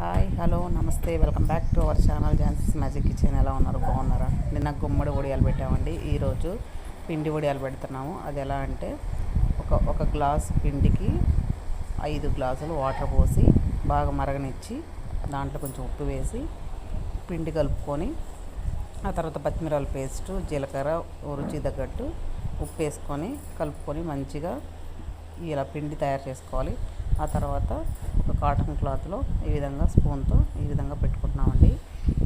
Hi hello నమస్తే welcome back to our channel. Jhansi's magic kitchen ఎలా ఉన్నారు? బాగున్నారా? నిన్న గుమ్మడి వడియాలు పెట్టామండి. ఈరోజు పిండి వడియాలు పెడుతున్నాము. అది ఎలా అంటే ఒక ఒక గ్లాస్ పిండికి ఐదు గ్లాసులు వాటర్ పోసి బాగా మరగనిచ్చి దాంట్లో కొంచెం ఉప్పు వేసి పిండి కలుపుకొని ఆ తర్వాత పచ్చిమిరాల పేస్టు జీలకర్ర రుచి తగ్గట్టు ఉప్పు వేసుకొని కలుపుకొని మంచిగా ఇలా పిండి తయారు చేసుకోవాలి. ఆ తర్వాత కాటన్ క్లాత్లో ఈ విధంగా స్పూన్తో ఈ విధంగా పెట్టుకుంటున్నామండి.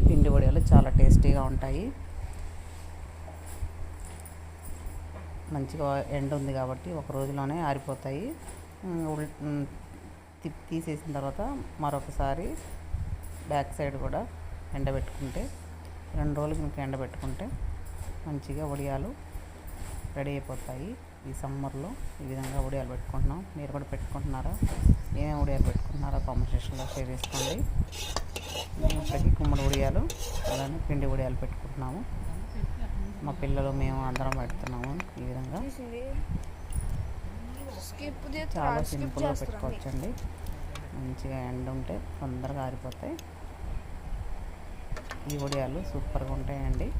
పిండి వడియాలు చాలా టేస్టీగా ఉంటాయి. మంచిగా ఎండ ఉంది కాబట్టి ఒక రోజులోనే ఆరిపోతాయి. తీసేసిన తర్వాత మరొకసారి బ్యాక్ సైడ్ కూడా ఎండబెట్టుకుంటే రెండు రోజులు మీకు ఎండబెట్టుకుంటే మంచిగా వడియాలు రెడీ అయిపోతాయి. ఈ సమ్మర్లో ఈ విధంగా ఉడియాలు పెట్టుకుంటున్నాం. మీరు కూడా పెట్టుకుంటున్నారా? ఏమేమి ఉడియాలు పెట్టుకుంటున్నారా? కామెంట్ సెక్షన్లో షేర్ చేసుకోండి. మేము ఇప్పటికీ గుమ్మడి ఉడియాలు అలానే పిండి ఉడియాలు పెట్టుకుంటున్నాము. మా పిల్లలు మేము అందరం పెడుతున్నాము ఈ విధంగా. చాలా సింపుల్గా పెట్టుకోవచ్చండి. మంచిగా ఎండ ఉంటే తొందరగా ఆరిపోతాయి. ఈ వడియాలు సూపర్గా ఉంటాయండి.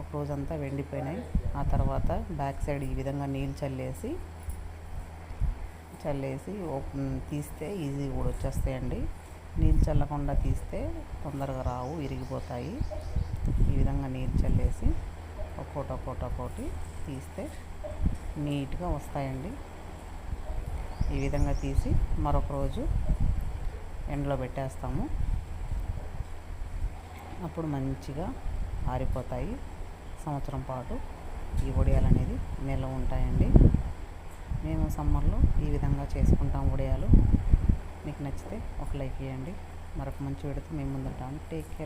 ఒక రోజంతా వెండిపోయినాయి. ఆ తర్వాత బ్యాక్ సైడ్ ఈ విధంగా నీళ్ళు చల్లేసి చల్లేసి ఓపెన్ తీస్తే ఈజీ కూడా వచ్చేస్తాయండి. నీళ్ళు చల్లకుండా తీస్తే తొందరగా రావు విరిగిపోతాయి. ఈ విధంగా నీళ్ళు చల్లేసి ఒక్కోటి ఒక్కోటి ఒక్కోటి తీస్తే నీట్గా వస్తాయండి. ఈ విధంగా తీసి మరొక రోజు ఎండలో పెట్టేస్తాము. అప్పుడు మంచిగా ఆరిపోతాయి. సంవత్సరం పాటు ఈ వడియాలు అనేది నిల్వ ఉంటాయండి. సమ్మర్లో ఈ విధంగా చేసుకుంటాం వడియాలు మీకు నచ్చితే ఒక లైక్ ఇవ్వండి మరొక మంచి విడత మేము ముందుంటాము టేక్ కేర్.